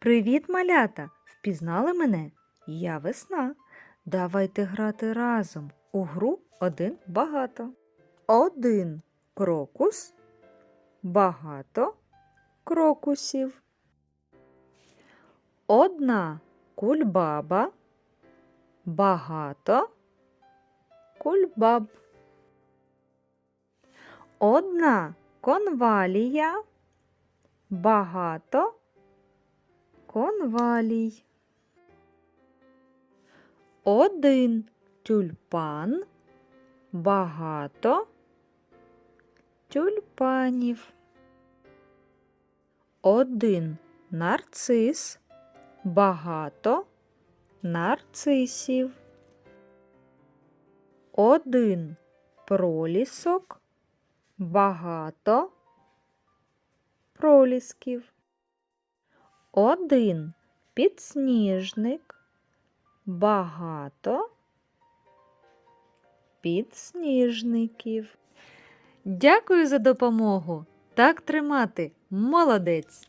Привіт, малята! Впізнали мене? Я весна. Давайте грати разом у гру один багато. Один крокус, багато крокусів. Одна кульбаба, багато кульбаб. Одна конвалія, багато конвалій. Один тюльпан, багато тюльпанів. Один нарцис, багато нарцисів. Один пролісок, багато пролісків. Один підсніжник, багато підсніжників. Дякую за допомогу. Так тримати. Молодець.